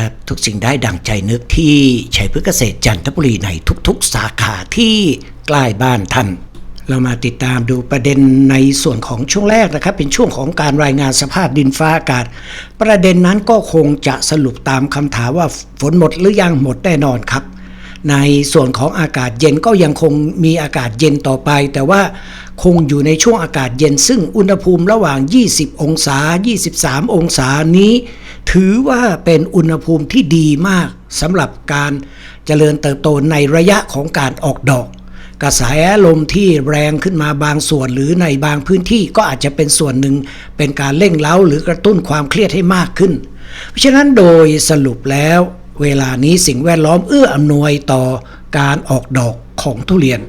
ครับ ทุกสิ่งได้ดังใจนึกที่ชัยพฤกษเกษตรจันทบุรีในทุกๆ สาขาที่ใกล้บ้านท่าน เรามาติดตามดูประเด็นในส่วนของช่วงแรกนะครับ เป็นช่วงของการรายงานสภาพดินฟ้าอากาศ ประเด็นนั้นก็คงจะสรุปตามคำถามว่าฝนหมดหรือยังหมดแน่นอนครับในส่วนของอากาศเย็นก็ยังคงมีอากาศเย็นต่อไป แต่ว่าคงอยู่ในช่วงอากาศเย็น ซึ่งอุณหภูมิระหว่าง 20 องศา 23 องศานี้ ถือว่าเป็นอุณหภูมิที่ดีมากสำหรับการเจริญเติบโตในระยะของการออกดอก กระแสลมที่แรงขึ้นมาบางส่วนหรือในบางพื้นที่ก็อาจจะเป็นส่วนหนึ่ง เป็นการเร่งเล้าหรือกระตุ้นความเครียดให้มากขึ้น เพราะฉะนั้นโดยสรุปแล้ว เวลานี้สิ่งแวดล้อมเอื้ออำนวยต่อการออกดอกของทุเรียน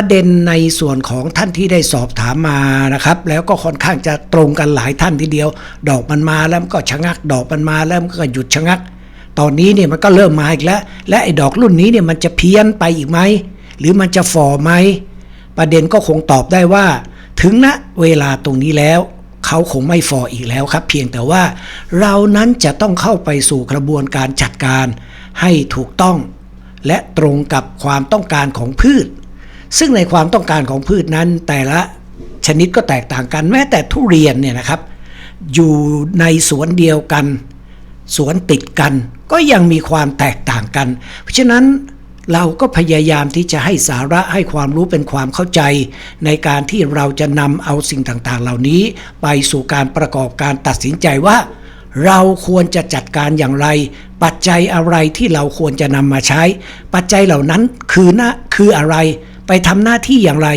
ประเด็นในส่วนของท่านที่ได้สอบถามมานะครับ แล้วก็ค่อนข้างจะตรงกันหลายท่านทีเดียว ดอกมันมาแล้วมันก็ชะงัก ดอกมันมาแล้วมันก็หยุดชะงัก ตอนนี้เนี่ยมันก็เริ่มมาอีกแล้ว และไอ้ดอกรุ่นนี้เนี่ยมันจะเพี้ยนไปอีกไหมหรือมันจะฝ่อไหมประเด็นก็คงตอบได้ว่า ถึงณเวลาตรงนี้แล้วเขาคงไม่ฝ่ออีกแล้วครับ เพียงแต่ว่าเรานั้นจะต้องเข้าไปสู่กระบวนการจัดการให้ถูกต้อง และตรงกับความต้องการของพืช ซึ่งในความต้องการของพืชนั้น แต่ละชนิดก็แตกต่างกัน แม้แต่ทุเรียนเนี่ยนะครับ อยู่ในสวนเดียวกัน สวนติดกัน ก็ยังมีความแตกต่างกัน เพราะฉะนั้นเราก็พยายามที่จะให้สาระให้ความรู้เป็นความเข้าใจ ในการที่เราจะนำเอาสิ่งต่างๆ เหล่านี้ ไปสู่การประกอบการตัดสินใจว่า เราควรจะจัดการอย่างไร ปัจจัยอะไรที่เราควรจะนำมาใช้ ปัจจัยเหล่านั้นคือนะคืออะไร ไปทำหน้าที่อย่างไร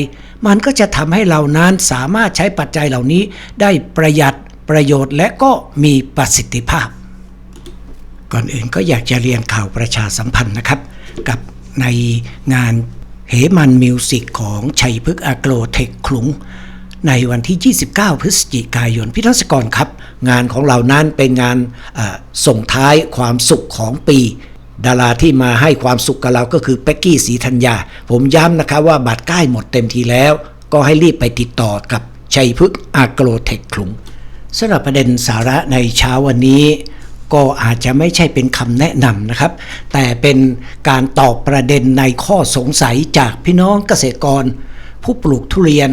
มันก็จะทำให้เรานั้นสามารถใช้ปัจจัยเหล่านี้ ได้ประหยัดประโยชน์และก็มีประสิทธิภาพ ก่อนอื่นก็อยากจะเรียนข่าวประชาสัมพันธ์นะครับ กับในงานเหมันมิวสิกของชัยพฤกษ์อโกรเทคขลุงในวันที่ 29 พฤศจิกายน พิทัศกรครับ งานของเรานั้นเป็นงานส่งท้ายความสุขของปี ดาราที่มาให้ความสุขกับเราก็คือเป็กกี้สีธัญญา ผมย้ำนะครับว่าบัตรใกล้หมดเต็มทีแล้ว ก็ให้รีบไปติดต่อกับชัยพฤกษ์อโกรเทคขลุงสำหรับประเด็นสาระในเช้าวันนี้ ก็อาจจะไม่ใช่เป็นคำแนะนำนะครับ แต่เป็นการตอบประเด็นในข้อสงสัยจากพี่น้องเกษตรกร ผู้ปลูกทุเรียน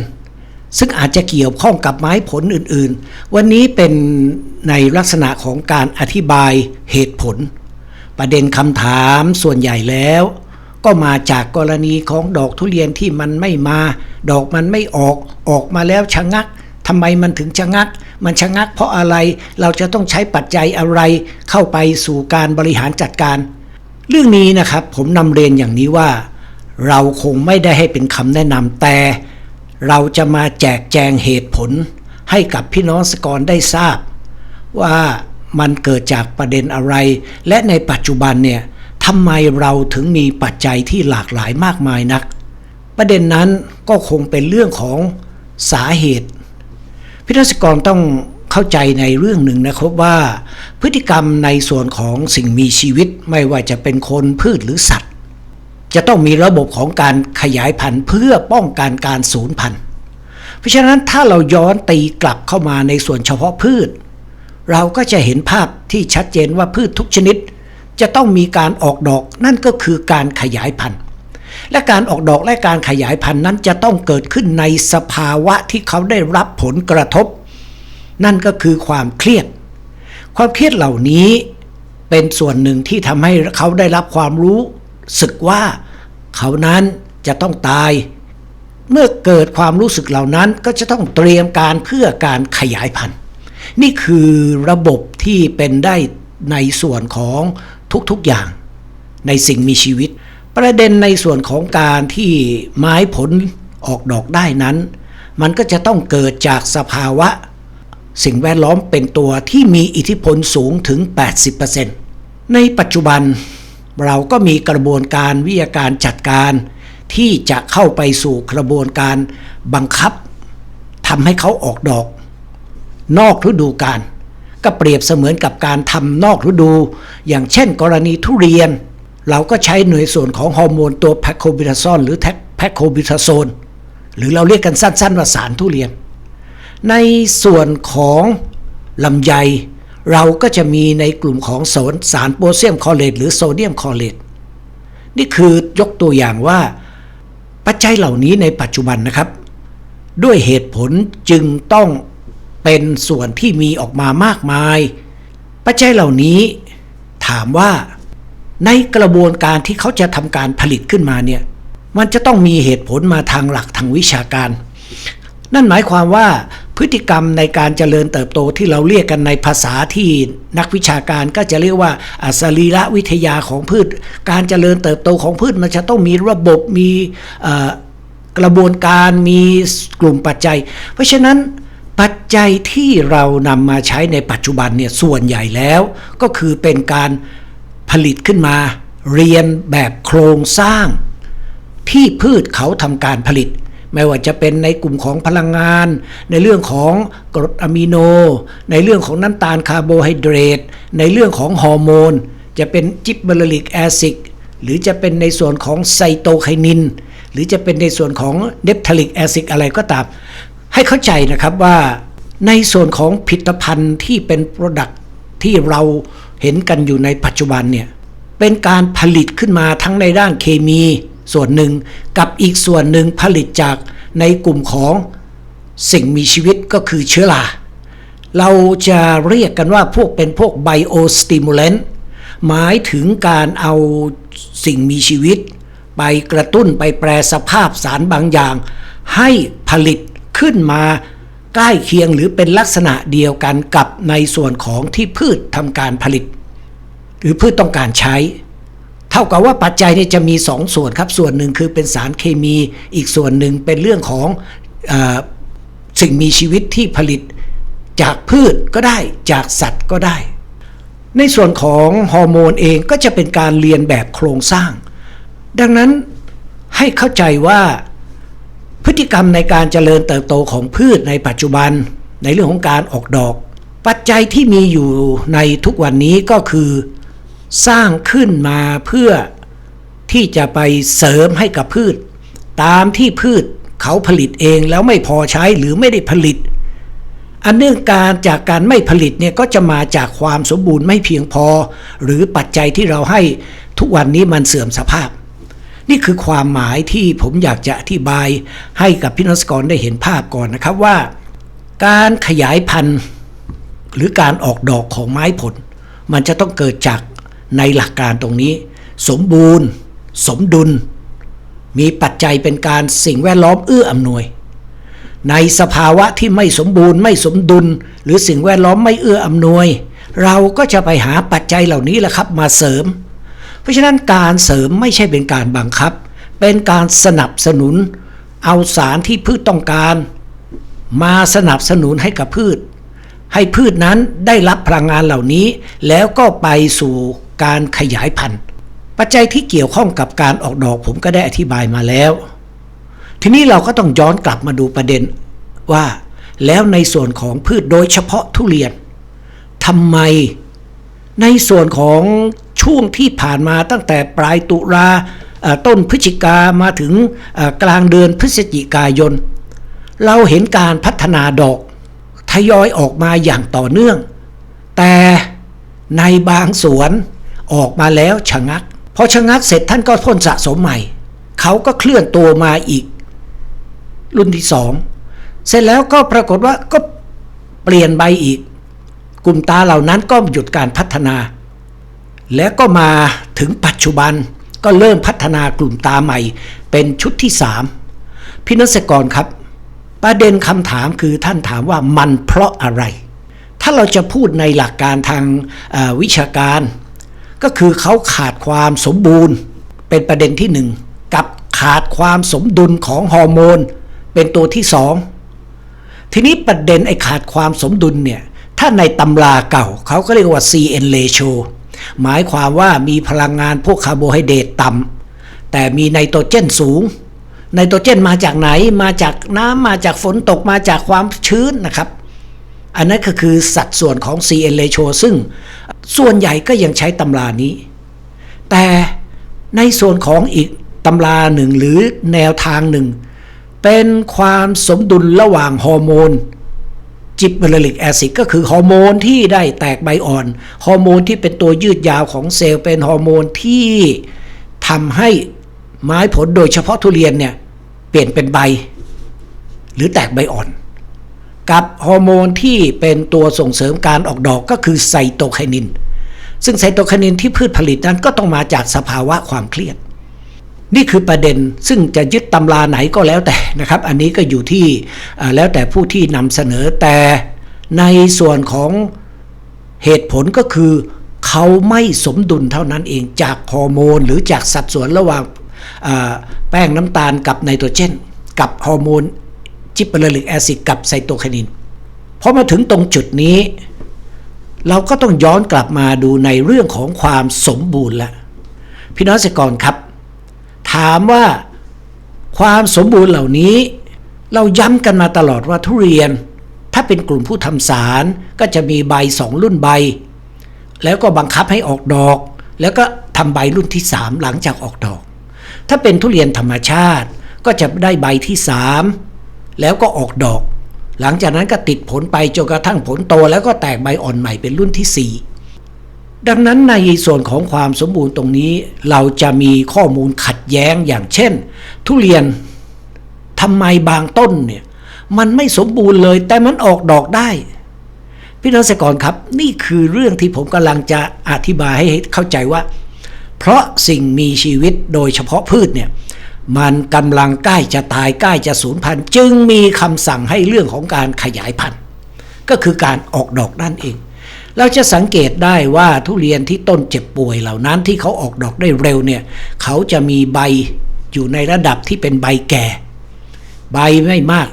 ซึ่งอาจจะเกี่ยวข้องกับไม้ผลอื่นๆ วันนี้เป็นในลักษณะของการอธิบายเหตุผล ประเด็นคำถามส่วนใหญ่แล้ว ก็มาจากกรณีของดอกทุเรียนที่มันไม่มา ดอกมันไม่ออกออกมาแล้วชะงักทำไมมันถึงชะงัก มันชะงักเพราะอะไรเราจะต้องใช้ปัจจัยอะไรเข้าไปสู่การบริหารจัดการ เรื่องนี้นะครับผมนำเรียนอย่างนี้ว่า เราคงไม่ได้ให้เป็นคำแนะนำแต่ เราจะมาแจกแจงเหตุผลให้กับพี่น้องสกรได้ทราบ ว่า มันเกิดจากประเด็นอะไร และในปัจจุบันเนี่ยทำไมเราถึงมีปัจจัยที่หลากหลายมากมายนัก ประเด็นนั้นก็คงเป็นเรื่องของสาเหตุ พิทักษกรต้องเข้าใจในเรื่องหนึ่งนะครับว่า พฤติกรรมในส่วนของสิ่งมีชีวิตไม่ว่าจะเป็นคนพืชหรือสัตว์ จะต้องมีระบบของการขยายพันธุ์เพื่อป้องกันการสูญพันธุ์ เพราะฉะนั้นถ้าเราย้อนตีกลับเข้ามาในส่วนเฉพาะพืช เราก็จะเห็นภาพที่ชัดเจนว่าพืชทุกชนิด จะต้องมีการออกดอกนั่นก็คือการขยายพันธุ์ และการออกดอกและการขยายพันธุ์นั้นจะต้องเกิดขึ้นในสภาวะที่เขาได้รับผลกระทบ นั่นก็คือความเครียด ความเครียดเหล่านี้เป็นส่วนหนึ่งที่ทำให้เขาได้รับความรู้สึกว่าเขานั้นจะต้องตาย เมื่อเกิดความรู้สึกเหล่านั้นก็จะต้องเตรียมการเพื่อการขยายพันธุ์ นี่คือระบบที่เป็นได้ในส่วนของทุกๆอย่างในสิ่งมีชีวิต ประเด็นในส่วนของการที่ไม้ผลออกดอกได้นั้น มันก็จะต้องเกิดจากสภาวะ สิ่งแวดล้อมเป็นตัวที่มีอิทธิพลสูงถึง 80%ในปัจจุบันเราก็มีกระบวนการวิทยาการจัดการ ที่จะเข้าไปสู่กระบวนการบังคับทำให้เขาออกดอก นอกฤดูกาลก็เปรียบเสมือนกับการทำนอกฤดู อย่างเช่น กรณีทุเรียน เราก็ใช้หน่วยส่วนของฮอร์โมนตัวแพคโคบิทาซอนหรือแพคโคบิทาโซนหรือเราเรียกกันสั้นๆว่าสารทุเรียน ในส่วนของลำไย เราก็จะมีในกลุ่มของสารสารโพแทสเซียมคลอเรตหรือโซเดียมคลอเรตนี่คือยกตัวอย่างว่า ปัจจัยเหล่านี้ในปัจจุบันนะครับ ด้วยเหตุผลจึงต้อง เป็นส่วนที่มีออกมามากมาย ปัจจัยเหล่านี้ ถามว่า ในกระบวนการที่เขาจะทำการผลิตขึ้นมาเนี่ยมันจะต้องมีเหตุผลมาทางหลักทางวิชาการ นั่นหมายความว่าพฤติกรรมในการเจริญเติบโตที่เราเรียกกันในภาษาที่นักวิชาการก็จะเรียกว่าอ่าสรีระวิทยาของพืช การเจริญเติบโตของพืชมันจะต้องมีระบบมีกระบวนการมีกลุ่มปัจจัย เพราะฉะนั้น ปัจจัยที่เรานำมาใช้ในปัจจุบันเนี่ยส่วนใหญ่แล้ว ก็คือเป็นการผลิตขึ้นมา เรียนแบบโครงสร้าง ที่พืชเขาทำการผลิต ไม่ว่าจะเป็นในกลุ่มของพลังงาน ในเรื่องของกรดอะมิโน ในเรื่องของน้ำตาลคาร์โบไฮเดรตในเรื่องของฮอร์โมน จะเป็นจิบเบอร์ลิกแอซิดหรือจะเป็นในส่วนของไซโตไคนิน หรือจะเป็นในส่วนของเนปทาลิกแอซิดอะไรก็ตาม ให้เข้าใจนะครับว่าในส่วนของผลิตภัณฑ์ที่เป็นโปรดักที่เราเห็นกันอยู่ในปัจจุบันเนี่ยเป็นการผลิตขึ้นมาทั้งในด้านเคมีส่วนหนึ่งกับอีกส่วนหนึ่งผลิตจากในกลุ่มของสิ่งมีชีวิตก็คือเชื้อราเราจะเรียกกันว่าพวกเป็นพวกไบโอสติมูลเลนหมายถึงการเอาสิ่งมีชีวิต ไปกระตุ้นไปแปรสภาพสารบางอย่าง ให้ผลิต ขึ้นมาใกล้เคียงหรือเป็นลักษณะเดียวกันกับในส่วนของที่พืชทำการผลิต หรือพืชต้องการใช้ เท่ากับว่าปัจจัยนี่จะมีสองส่วนครับ ส่วนหนึ่งคือเป็นสารเคมีอีกส่วนหนึ่งเป็นเรื่องของอสิ่งมีชีวิตที่ผลิตจากพืชก็ได้จากสัตว์ก็ได้ ในส่วนของฮอร์โมนเองก็จะเป็นการเรียนแบบโครงสร้าง ดังนั้นให้เข้าใจว่า ติกรรมในการเจริญเติบโตของพืชในปัจจุบัน ในเรื่องของการออกดอก ปัจจัยที่มีอยู่ในทุกวันนี้ก็คือ สร้างขึ้นมาเพื่อที่จะไปเสริมให้กับพืช ตามที่พืชเขาผลิตเองแล้วไม่พอใช้หรือไม่ได้ผลิต อันเนื่องการจากการไม่ผลิตเนี่ยก็จะมาจากความสมบูรณ์ไม่เพียงพอ หรือปัจจัยที่เราให้ทุกวันนี้มันเสื่อมสภาพ นี่คือความหมายที่ผมอยากจะอธิบายให้กับพี่นสกรได้เห็นภาพก่อนนะครับว่า การขยายพันธุ์หรือการออกดอกของไม้ผล มันจะต้องเกิดจากในหลักการตรงนี้ สมบูรณ์ สมดุล มีปัจจัยเป็นการสิ่งแวดล้อมเอื้ออำนวย ในสภาวะที่ไม่สมบูรณ์ ไม่สมดุล หรือสิ่งแวดล้อมไม่เอื้ออำนวย เราก็จะไปหาปัจจัยเหล่านี้แหละครับมาเสริม เพราะฉะนั้นการเสริมไม่ใช่เป็นการบังคับ เป็นการสนับสนุน เอาสารที่พืชต้องการ มาสนับสนุนให้กับพืช ให้พืชนั้นได้รับพลังงานเหล่านี้ แล้วก็ไปสู่การขยายพันธุ์ ปัจจัยที่เกี่ยวข้องกับการออกดอกผมก็ได้อธิบายมาแล้ว ทีนี้เราก็ต้องย้อนกลับมาดูประเด็นว่า แล้วในส่วนของพืชโดยเฉพาะทุเรียนทำไม ในส่วนของช่วงที่ผ่านมาตั้งแต่ปลายตุลาต้นพฤศจิกามาถึงกลางเดือนพฤศจิกายน เราเห็นการพัฒนาดอกทยอยออกมาอย่างต่อเนื่อง แต่ในบางสวนออกมาแล้วชะงักพอชะงักเสร็จท่านก็พ่นสะสมใหม่ เขาก็เคลื่อนตัวมาอีก รุ่นที่สองเสร็จแล้วก็ปรากฏว่าก็เปลี่ยนใบอีก กลุ่มตาเหล่านั้นก็หยุดการพัฒนา แล้วก็มาถึงปัจจุบันก็เริ่มพัฒนากลุ่มตาใหม่ เป็นชุดที่สามพี่นักกรครับ ประเด็นคำถามคือท่านถามว่ามันเพราะอะไร ถ้าเราจะพูดในหลักการทางวิชาการ ก็คือเขาขาดความสมบูรณ์ เป็นประเด็นที่หนึ่งกับขาดความสมดุลของฮอร์โมน เป็นตัวที่สองทีนี้ประเด็นไอ้ขาดความสมดุลเนี่ย ถ้าในตำราเก่าเขาก็เรียกว่า CN ratio หมายความว่ามีพลังงานพวกคาร์โบไฮเดรตต่ำแต่มีไนโตรเจนสูงไนโตรเจนมาจากไหนมาจากน้ำมาจากฝนตกมาจากความชื้นนะครับ อันนั้นก็คือสัดส่วนของ CN ratio ซึ่งส่วนใหญ่ก็ยังใช้ตำรานี้ แต่ในส่วนของอีกตำราหนึ่งหรือแนวทางหนึ่ง เป็นความสมดุลระหว่างฮอร์โมน จิบเบอร์ลิกแอซิดก็คือฮอร์โมนที่ได้แตกใบอ่อน ฮอร์โมนที่เป็นตัวยืดยาวของเซลล์เป็นฮอร์โมนที่ทำให้ไม้ผลโดยเฉพาะทุเรียนเนี่ย เปลี่ยนเป็นใบ หรือแตกใบอ่อน กับฮอร์โมนที่เป็นตัวส่งเสริมการออกดอกก็คือไซโตไคนิน ซึ่งไซโตไคนินที่พืชผลิตนั้นก็ต้องมาจากสภาวะความเครียด นี่คือประเด็นซึ่งจะยึดตำราไหนก็แล้วแต่นะครับ อันนี้ก็อยู่ที่แล้วแต่ผู้ที่นำเสนอแต่ในส่วนของเหตุผลก็คือ เขาไม่สมดุลเท่านั้นเองจากฮอร์โมน หรือจากสัดส่วนระหว่างแป้งน้ำตาลกับไนโตรเจน กับฮอร์โมนจิบเบอร์ลิกแอซิดกับไซโตไคนินพอมาถึงตรงจุดนี้ เราก็ต้องย้อนกลับมาดูในเรื่องของความสมบูรณ์ละพี่น้องเกษตรกรครับ ถามว่าความสมบูรณ์เหล่านี้ เราย้ำกันมาตลอดว่าทุเรียน ถ้าเป็นกลุ่มผู้ทำสารก็จะมีใบสองรุ่นใบ แล้วก็บังคับให้ออกดอก แล้วก็ทำใบรุ่นที่3หลังจากออกดอก ถ้าเป็นทุเรียนธรรมชาติก็จะได้ใบที่3แล้วก็ออกดอก หลังจากนั้นก็ติดผลไปจนกระทั่งผลโตแล้วก็แตกใบอ่อนใหม่เป็นรุ่นที่4 ดังนั้นในส่วนของความสมบูรณ์ตรงนี้ เราจะมีข้อมูลขัดแย้งอย่างเช่น ทุเรียนทำไมบางต้นเนี่ยมันไม่สมบูรณ์เลยแต่มันออกดอกได้ พี่น้องเกษตรกรครับ นี่คือเรื่องที่ผมกำลังจะอธิบายให้เข้าใจว่า เพราะสิ่งมีชีวิตโดยเฉพาะพืชเนี่ยมันกำลังใกล้จะตายใกล้จะสูญพันธุ์จึงมีคำสั่งให้เรื่องของการขยายพันธุ์ ก็คือการออกดอกนั่นเอง เราจะสังเกตได้ว่าทุเรียนที่ต้นเจ็บป่วยเหล่านั้นที่เขาออกดอกได้เร็วเนี่ยเขาจะมีใบอยู่ในระดับที่เป็นใบแก่ ใบไม่มาก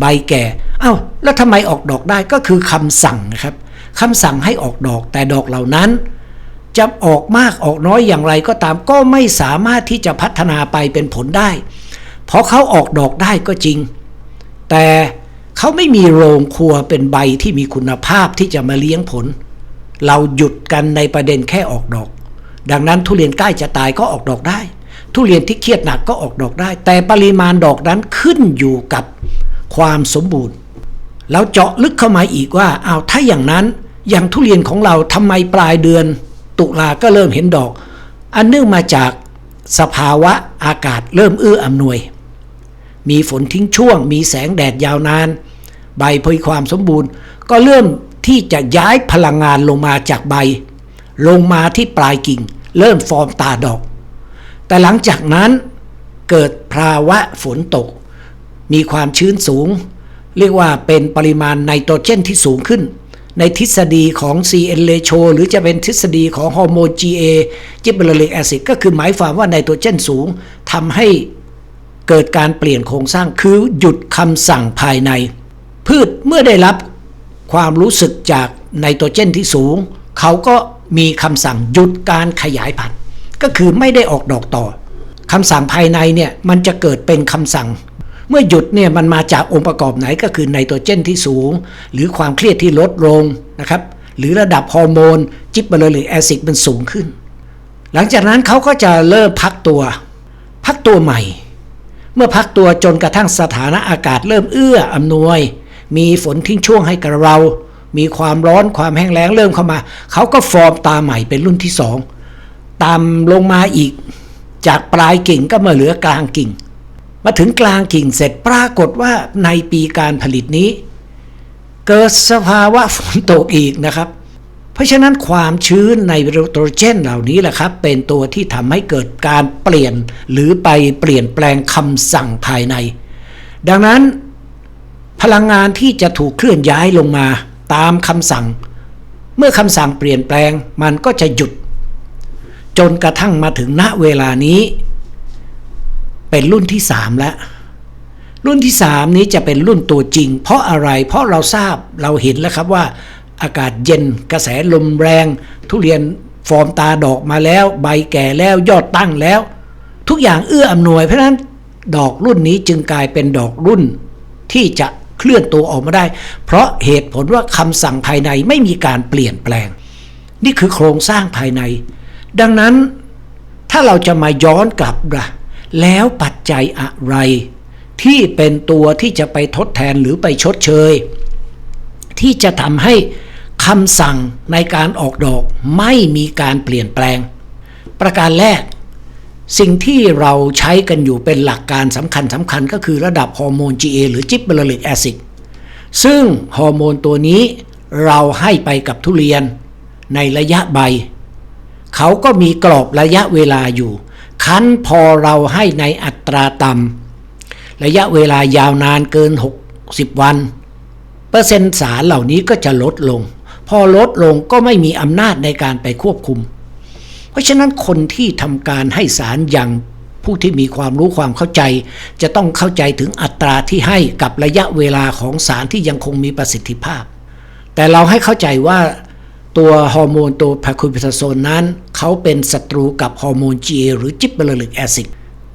ใบแก่เอา้าแล้วทำไมออกดอกได้ก็คือคำสั่งนะครับคำสั่งให้ออกดอกแต่ดอกเหล่านั้น จะออกมากออกน้อยอย่างไรก็ตามก็ไม่สามารถที่จะพัฒนาไปเป็นผลได้ เพราะเขาออกดอกได้ก็จริง แต่ เขาไม่มีโรงครัวเป็นใบที่มีคุณภาพที่จะมาเลี้ยงผล เราหยุดกันในประเด็นแค่ออกดอก ดังนั้นทุเรียนใกล้จะตายก็ออกดอกได้ ทุเรียนที่เครียดหนักก็ออกดอกได้ แต่ปริมาณดอกนั้นขึ้นอยู่กับความสมบูรณ์ แล้วเจาะลึกเข้ามาอีกว่าเอาถ้าอย่างนั้นอย่างทุเรียนของเราทำไมปลายเดือน ตุลาก็เริ่มเห็นดอก อันเนื่องมาจากสภาวะอากาศเริ่มเอื้ออำนวย มีฝนทิ้งช่วง มีแสงแดดยาวนาน ใบพยความสมบูรณ์ ก็เริ่มที่จะย้ายพลังงานลงมาจากใบ ลงมาที่ปลายกิ่ง เริ่มฟอร์มตาดอก แต่หลังจากนั้นเกิดภาวะฝนตก มีความชื้นสูง เรียกว่าเป็นปริมาณไนโตรเจนที่สูงขึ้น ในทฤษฎีของ CN ratio หรือจะเป็นทฤษฎีของฮอร์โมน GA จิบเบอร์ลิกแอซิดก็คือหมายความว่าไนโตรเจนสูงทำให้ เกิดการเปลี่ยนโครงสร้างคือหยุดคำสั่งภายใน พืชเมื่อได้รับความรู้สึกจากไนโตรเจนที่สูง เขาก็มีคำสั่งหยุดการขยายพันธุ์ก็คือไม่ได้ออกดอกต่อคำสั่งภายในเนี่ยมันจะเกิดเป็นคำสั่ง เมื่อหยุดเนี่ยมันมาจากองค์ประกอบไหนก็คือไนโตรเจนที่สูง หรือความเครียดที่ลดลงนะครับหรือระดับฮอร์โมนจิบเบอร์ลิกแอซิดมันสูงขึ้น หลังจากนั้นเขาก็จะเริ่มพักตัว พักตัวใหม่ เมื่อพักตัวจนกระทั่งสถานะอากาศเริ่มเอื้ออำนวย มีฝนทิ้งช่วงให้กับเรา มีความร้อนความแห้งแล้งเริ่มเข้ามา เขาก็ฟอร์มตาใหม่เป็นรุ่นที่สองตามลงมาอีก จากปลายกิ่งก็มาเหลือกลางกิ่ง มาถึงกลางกิ่งเสร็จปรากฏว่าในปีการผลิตนี้ เกิดสภาวะฝนตกอีกนะครับ เพราะฉะนั้นความชื้นในโตรเจนเหล่านี้แหละครับ เป็นตัวที่ทำให้เกิดการเปลี่ยนหรือไปเปลี่ยนแปลงคำสั่งภายใน ดังนั้น พลังงานที่จะถูกเคลื่อนย้ายลงมาตามคำสั่ง เมื่อคำสั่งเปลี่ยนแปลงมันก็จะหยุด จนกระทั่งมาถึงณเวลานี้ เป็นรุ่นที่สามแล้วรุ่นที่ 3 นี้จะเป็นรุ่นตัวจริง เพราะอะไรเพราะเราทราบเราเห็นแล้วครับว่า อากาศเย็นกระแสลมแรง ทุเรียนฟอร์มตาดอกมาแล้ว ใบแก่แล้วยอดตั้งแล้ว ทุกอย่างเอื้ออำนวยเพราะฉะนั้นดอกรุ่นนี้จึงกลายเป็นดอกรุ่นที่จะเคลื่อนตัวออกมาได้ เพราะเหตุผลว่าคำสั่งภายในไม่มีการเปลี่ยนแปลง นี่คือโครงสร้างภายใน ดังนั้นถ้าเราจะมาย้อนกลับละแล้วปัจจัยอะไร ที่เป็นตัวที่จะไปทดแทนหรือไปชดเชย ที่จะทำให้ คำสั่งในการออกดอกไม่มีการเปลี่ยนแปลง ประการแรก สิ่งที่เราใช้กันอยู่เป็นหลักการสำคัญสำคัญก็คือระดับฮอร์โมน GA หรือจิบเบลลิกแอซิดซึ่งฮอร์โมนตัวนี้เราให้ไปกับทุเรียนในระยะใบ เขาก็มีกรอบระยะเวลาอยู่ คั้นพอเราให้ในอัตราต่ำระยะเวลายาวนานเกิน 60 วัน เปอร์เซ็นต์สารเหล่านี้ก็จะลดลง พอลดลงก็ไม่มีอำนาจในการไปควบคุม เพราะฉะนั้นคนที่ทำการให้สารอย่างผู้ที่มีความรู้ความเข้าใจ จะต้องเข้าใจถึงอัตราที่ให้กับระยะเวลาของสารที่ยังคงมีประสิทธิภาพ แต่เราให้เข้าใจว่าตัวฮอร์โมนตัวพาคูพิทาโซนนั้น เขาเป็นศัตรูกับฮอร์โมน GA หรือจิบเบลลิกแอซิด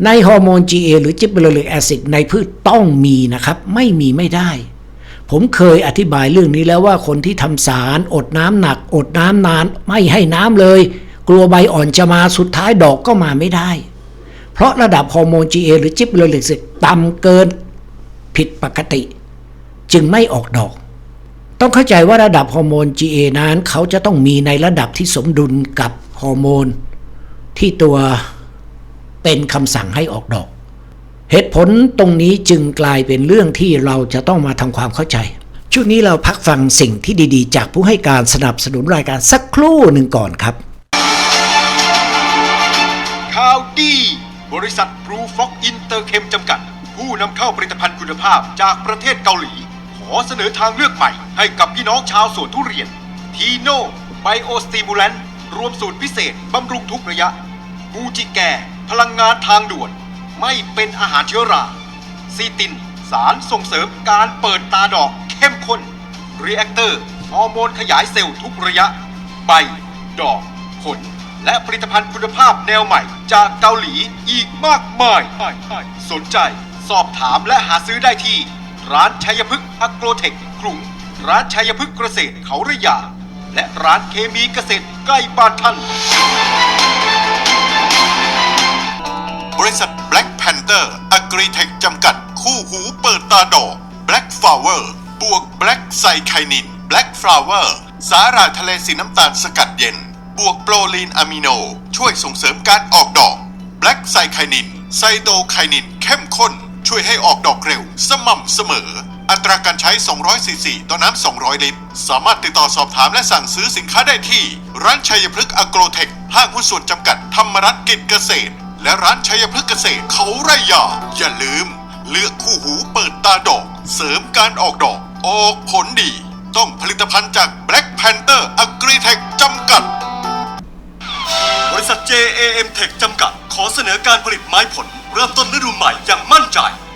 ในฮอร์โมน GA หรือจิบเบลลิกแอซิดในพืชต้องมีนะครับ ไม่มีไม่ได้ ผมเคยอธิบายเรื่องนี้แล้วว่าคนที่ทำสารอดน้ำหนัก อดน้ำนานไม่ให้น้ำเลย กลัวใบอ่อนจะมาสุดท้ายดอกก็มาไม่ได้ เพราะระดับฮอร์โมน GA หรือจิบเบลลิกแอซิดต่ำเกินผิดปกติ จึงไม่ออกดอก ต้องเข้าใจว่าระดับฮอร์โมน GA นั้นเขาจะต้องมีในระดับที่สมดุลกับฮอร์โมนที่ตัวเป็นคำสั่งให้ออกดอก เหตุผลตรงนี้จึงกลายเป็นเรื่องที่เราจะต้องมาทำความเข้าใจ ช่วงนี้เราพักฟังสิ่งที่ดีๆ จากผู้ให้การสนับสนุนรายการสักครู่หนึ่งก่อนครับ ข่าวดี บริษัทบรูฟ็อกอินเตอร์เคมจำกัด ผู้นำเข้าผลิตภัณฑ์คุณภาพจากประเทศเกาหลี ขอเสนอทางเลือกใหม่ ให้กับพี่น้องชาวสวนทุเรียน ทีโนไบโอสติมูลันรวมสูตรพิเศษบำรุงทุกระยะฟูจิแกพลังงานทางด่วน ไม่เป็นอาหารเชื้อรา ซีติน สารส่งเสริมการเปิดตาดอกเข้มข้นรีแอคเตอร์ฮอร์โมนขยายเซลล์ทุกระยะ ใบ ดอก ผล และผลิตภัณฑ์คุณภาพแนวใหม่จากเกาหลีอีกมากมาย สนใจสอบถามและหาซื้อได้ที่ ร้านชัยพฤกษ์อโกรเทคกรุง ร้านชัยพฤกษ์เกษตรเขาระยา และร้านเคมีเกษตรใกล้บ้านท่าน บริษัท Black Panther Agritech จำกัด คู่หูเปิดตาดอก Black Flower บวก Black ไซไคนิน Black Flower สาหร่ายทะเลสีน้ำตาลสกัดเย็น บวกโปรลีนอะมิโน ช่วยส่งเสริมการออกดอก Black ไซไคนิน ไซโตไคนิน เข้มข้น ช่วยให้ออกดอกเร็ว สม่ำเสมอ อัตราการใช้ 200ซีซีต่อน้ำ 200 ลิตร สามารถติดต่อสอบถามและสั่งซื้อสินค้าได้ที่ ร้านชัยพฤกษ์อโกรเทค ห้างหุ้นส่วนจำกัด ธรรมรัตน์กิจเกษตร และร้านชัยพฤกษ์เกษตรเขาไร่ยา อย่าลืม เลือกคู่หูเปิดตาดอก เสริมการออกดอก ออกผลดี ต้องผลิตภัณฑ์จาก Black Panther Agritech จำกัด บริษัท JAM Tech จำกัด ขอเสนอการผลิตไม้ผล เริ่มต้นฤดูใหม่อย่างมั่นใจ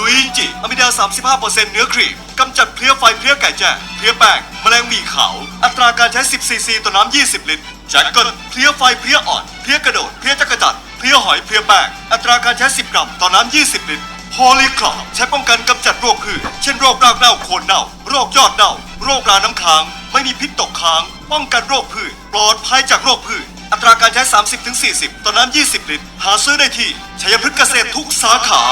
ลุยจิอะมิดา 35%เนื้อครีมกำจัดเพลี้ยไฟเพลี้ยไก่แจ้เพลี้ยแป้งแมลงหมีขาว อัตราการใช้ 10 ซีซีต่อน้ำ 20 ลิตรแจ็คเกิลเพลี้ยไฟเพลี้ยอ่อนเพลี้ยกระโดดเพลี้ยจักรจัดเพลี้ยหอยเพลี้ยแป้งอัตราการใช้ 10 กรัมต่อน้ำ 20 ลิตรโพลีคลอใช้ป้องกันกำจัดโรคพืชเช่นโรครากเน่าโคนเน่า โรคยอดเน่า โรคราน้ำค้าง ไม่มีพิษตกค้าง ป้องกันโรคพืชปลอดภัยจากโรคพืช อัตราการใช้ 30-40 ต่อน้ำ 20 ลิตร หาซื้อได้ที่ชัยพฤกษ์เกษตรทุกสาขา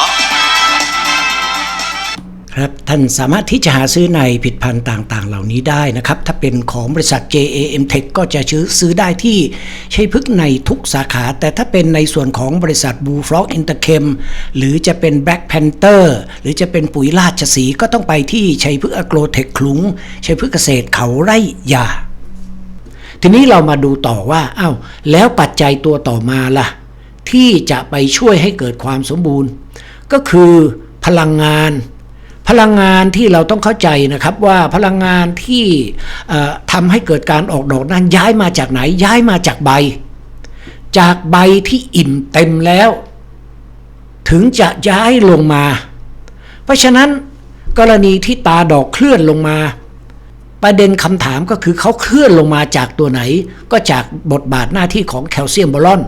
ครับท่านสามารถที่จะหาซื้อในผลิดพันธ์ต่างๆ เหล่านี้ได้นะครับ ถ้าเป็นของบริษัท JAM Tech ก็จะซื้อซื้อได้ที่ชัยพฤกษ์ในทุกสาขา แต่ถ้าเป็นในส่วนของบริษัท Blue Frog Interchem หรือจะเป็น Black Panther หรือจะเป็นปุ๋ยราชสีก็ต้องไปที่ชัยพฤกษ์อโกรเทคคลุงชัยพฤกษ์เกษตรเขาไร่ยา ทีนี้เรามาดูต่อว่าอ้าวแล้วปัจจัยตัวต่อมาล่ะ ที่จะไปช่วยให้เกิดความสมบูรณ์ ก็คือพลังงาน พลังงานที่เราต้องเข้าใจนะครับว่าพลังงานที่เอ่อทำให้เกิดการออกดอกนั้นย้ายมาจากไหนย้ายมาจากใบ จากใบที่อิ่มเต็มแล้ว ถึงจะย้ายลงมา เพราะฉะนั้นกรณีที่ตาดอกเคลื่อนลงมา ประเด็นคำถามก็คือเขาเคลื่อนลงมาจากตัวไหน ก็จากบทบาทหน้าที่ของแคลเซียมบอลอน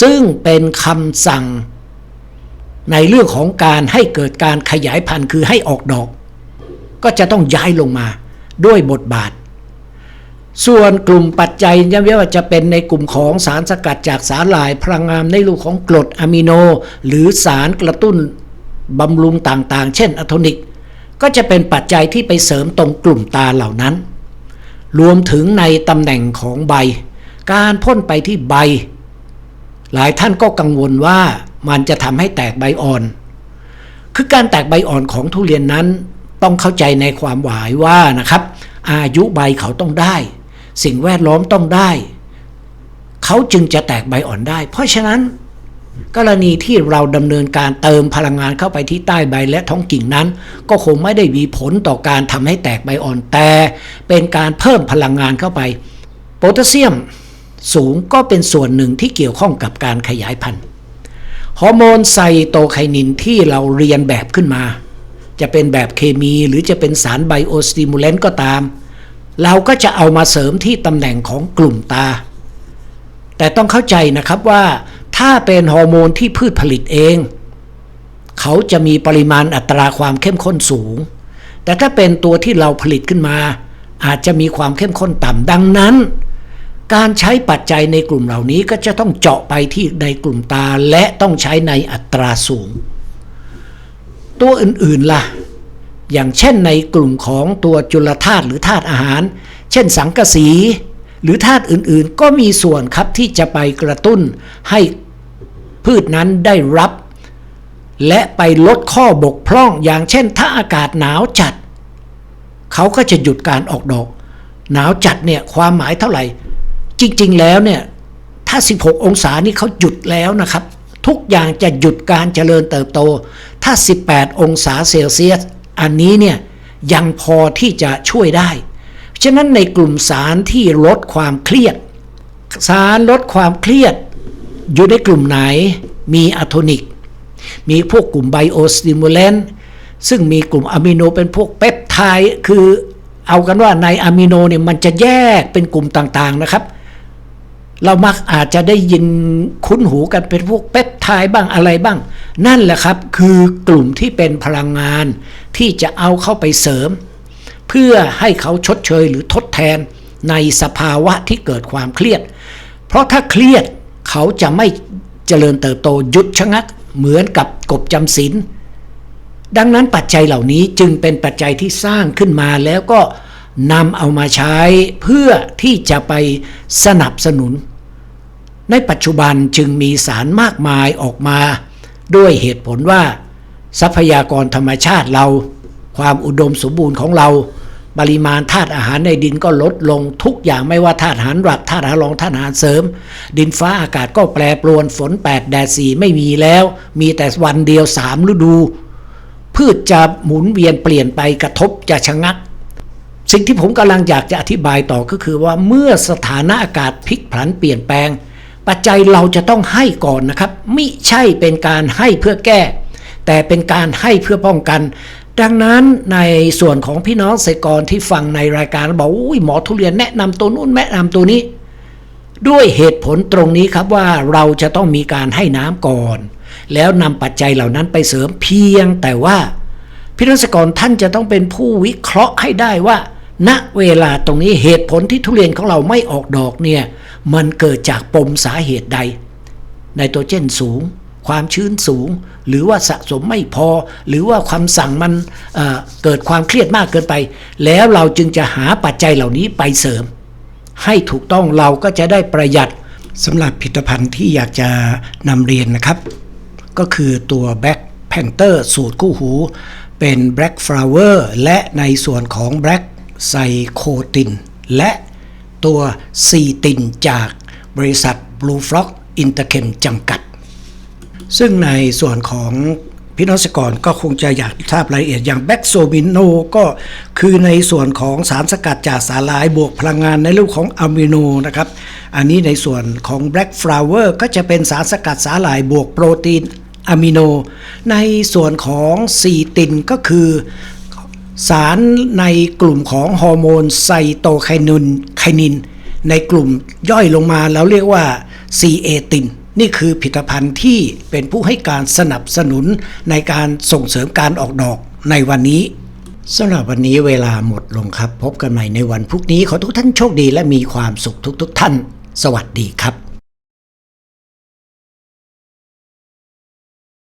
ซึ่งเป็นคำสั่งในเรื่องของการให้เกิดการขยายพันธุ์คือให้ออกดอก ก็จะต้องย้ายลงมาด้วยบทบาท ส่วนกลุ่มปัจจัยเนี่ยไม่ว่าจะเป็นในกลุ่มของสารสกัดจากสาหร่ายพลังงานในรูปของกรดอะมิโน หรือสารกระตุ้นบำรุงต่างๆ เช่นอะโทนิก ก็จะเป็นปัจจัยที่ไปเสริมตรงกลุ่มตาเหล่านั้น รวมถึงในตำแหน่งของใบ การพ่นไปที่ใบ หลายท่านก็กังวลว่ามันจะทำให้แตกใบอ่อน คือการแตกใบอ่อนของทุเรียนนั้นต้องเข้าใจในความหมายว่านะครับ อายุใบเขาต้องได้ สิ่งแวดล้อมต้องได้ เขาจึงจะแตกใบอ่อนได้ เพราะฉะนั้น กรณีที่เราดำเนินการเติมพลังงานเข้าไปที่ใต้ใบและท้องกิ่งนั้น ก็คงไม่ได้มีผลต่อการทำให้แตกใบอ่อนแต่ เป็นการเพิ่มพลังงานเข้าไป โพแทสเซียมสูงก็เป็นส่วนหนึ่งที่เกี่ยวข้องกับการขยายพันธุ์ฮอร์โมนไซโตไคนินที่เราเรียนแบบขึ้นมา จะเป็นแบบเคมีหรือจะเป็นสารไบโอสติมูเลนต์ก็ตาม เราก็จะเอามาเสริมที่ตำแหน่งของกลุ่มตา แต่ต้องเข้าใจนะครับว่า ถ้าเป็นฮอร์โมนที่พืชผลิตเอง เขาจะมีปริมาณอัตราความเข้มข้นสูง แต่ถ้าเป็นตัวที่เราผลิตขึ้นมา อาจจะมีความเข้มข้นต่ำดังนั้น การใช้ปัจจัยในกลุ่มเหล่านี้ก็จะต้องเจาะไปที่ในกลุ่มตาและต้องใช้ในอัตราสูง ตัวอื่นๆล่ะ อย่างเช่นในกลุ่มของตัวจุลธาตุหรือธาตุอาหาร เช่นสังกะสีหรือธาตุอื่นๆ ก็มีส่วนครับที่จะไปกระตุ้นให้ พืชนั้นได้รับ และไปลดข้อบกพร่องอย่างเช่น ถ้าอากาศหนาวจัด เขาก็จะหยุดการออกดอก หนาวจัดเนี่ยความหมายเท่าไหร่ จริงๆแล้วเนี่ยถ้า 16 องศานี่เขาหยุดแล้วนะครับ ทุกอย่างจะหยุดการเจริญเติบโต ถ้า 18 องศาเซลเซียส อันนี้เนี่ยยังพอที่จะช่วยได้ ฉะนั้นในกลุ่มสารที่ลดความเครียด สารลดความเครียด อยู่ในกลุ่มไหนมีอะโทนิก มีพวกกลุ่มไบโอสติมูลเลนซึ่งมีกลุ่มอะมิโนเป็นพวกเปปไทด์คือเอากันว่าในอะมิโนเนี่ยมันจะแยกเป็นกลุ่มต่างๆนะครับ เรามักอาจจะได้ยินคุ้นหูกันเป็นพวกเปปไทด์บ้างอะไรบ้าง นั่นแหละครับคือกลุ่มที่เป็นพลังงานที่จะเอาเข้าไปเสริม เพื่อให้เขาชดเชยหรือทดแทนในสภาวะที่เกิดความเครียด เพราะถ้าเครียด เขาจะไม่เจริญเติบโตหยุดชะงัก เหมือนกับกบจำศีลดังนั้นปัจจัยเหล่านี้จึงเป็นปัจจัยที่สร้างขึ้นมาแล้วก็นำเอามาใช้เพื่อที่จะไปสนับสนุน ในปัจจุบันจึงมีสารมากมายออกมา ด้วยเหตุผลว่า ทรัพยากรธรรมชาติเรา ความอุดมสมบูรณ์ของเรา ปริมาณธาตุอาหารในดินก็ลดลงทุกอย่างไม่ว่าธาตุอาหารหลักธาตุอาหารรองธาตุอาหารเสริม ดินฟ้าอากาศก็แปรปรวนฝน 8 แดดสีไม่มีแล้ว มีแต่วันเดียวสามฤดู พืชจะหมุนเวียนเปลี่ยนไปกระทบจะชะงัก สิ่งที่ผมกำลังอยากจะอธิบายต่อก็คือว่าเมื่อสถานะอากาศพลิกผันเปลี่ยนแปลง ปัจจัยเราจะต้องให้ก่อนนะครับมิใช่เป็นการให้เพื่อแก้ แต่เป็นการให้เพื่อป้องกัน ดังนั้นในส่วนของพี่น้องเกษตรกรที่ฟังในรายการบอกอุ้ยหมอทุเรียนแนะนำตัวนู้นแนะนำตัวนี้ ด้วยเหตุผลตรงนี้ครับว่าเราจะต้องมีการให้น้ำก่อน แล้วนำปัจจัยเหล่านั้นไปเสริมเพียงแต่ว่าพี่น้องเกษตรกรท่านจะต้องเป็นผู้วิเคราะห์ให้ได้ว่า ณเวลาตรงนี้เหตุผลที่ทุเรียนของเราไม่ออกดอกเนี่ยมันเกิดจากปมสาเหตุใดไนโตรเจนสูง ความชื้นสูง หรือว่าสะสมไม่พอ หรือว่าความสั่งมันเเกิดความเครียดมากเกินไป แล้วเราจึงจะหาปัจจัยเหล่านี้ไปเสริม ให้ถูกต้องเราก็จะได้ประหยัดสำหรับผลิตภัณฑ์ที่อยากจะนำเรียนนะครับ ก็คือตัว Black Panther สูตรคู่หู เป็น Black Flower และในส่วนของ Black p s y c o t i n และตัวซีตินจากบริษัท Blue Frog Interchem จำกัด ซึ่งในส่วนของพี่น้องเกรกรก็คงจะอยากทราบรายละเอียดอย่างแบ็กโซบิโนก็คือในส่วนของสารสกัดจากสาหร่ายบวกพลังงานในรูปของอะมิโนนะครับ อันนี้ในส่วนของ Black Flower ก็จะเป็นสารสกัดสาหร่ายบวกโปรตีนอะมิโน ในส่วนของซีตินก็คือสารในกลุ่มของฮอร์โมนไซโตไคนินไคนิน ในกลุ่มย่อยลงมาแล้วเรียกว่าซีเอติน นี่คือผลิตภัณฑ์ที่เป็นผู้ให้การสนับสนุนในการส่งเสริมการออกดอกในวันนี้สำหรับวันนี้เวลาหมดลงครับ พบกันใหม่ในวันพรุ่งนี้ ขอทุกท่านโชคดีและมีความสุขทุกๆทท่าน สวัสดีครับ